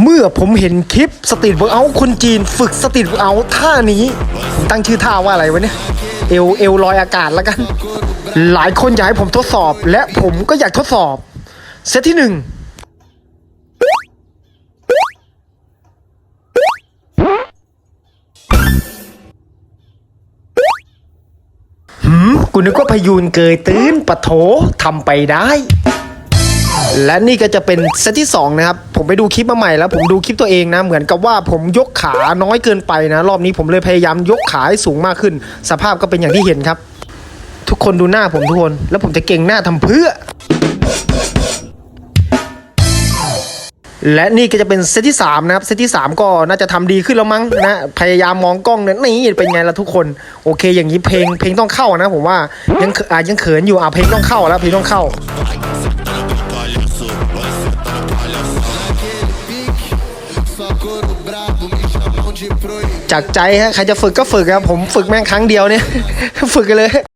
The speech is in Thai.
เมื่อผมเห็นคลิปสตรีทเวิร์กเอาท์คนจีนฝึกสตรีทเวิร์กเอาท์ท่านี้ผมตั้งชื่อท่าว่าอะไรวะเนี่ยเอวเอวลอยอากาศแล้วกัน หลายคนอยากให้ผมทดสอบ และผมก็อยากทดสอบ เซตที่หนึ่งหืมกูนึกว่าพยูนเกยตื้นปะโถทำไปได้ และนี่ก็จะเป็นเซตที่2นะครับผมไปดูคลิปมาใหม่แล้ว ผมดูคลิปตัวเองนะเหมือนกับว่าผมยกขาน้อยเกินไปนะ รอบนี้ผมเลยพยายามยกขาให้สูงมากขึ้น สภาพก็เป็นอย่างที่เห็นครับ ทุกคนดูหน้าผมทุกคน แล้วผมจะเก่งหน้าทำเพื่อ และนี่ก็จะเป็นเซตที่3นะครับเซตที่ 3 ก็น่าจะทำดีขึ้นแล้วมั้งนะพยายามมองกล้องเนี่ยนี่เป็นไงล่ะทุกคน โอเค อย่างนี้เพลงเพลงต้องเข้านะ ผมว่ายังอะยังเขินอยู่อะเพลงต้องเข้าแล้วเพลงต้องเข้า จากใจฮะใครจะฝึกก็ฝึกครับผมฝึกแม่งครั้งเดียวเนี่ย ฝึกกันเลย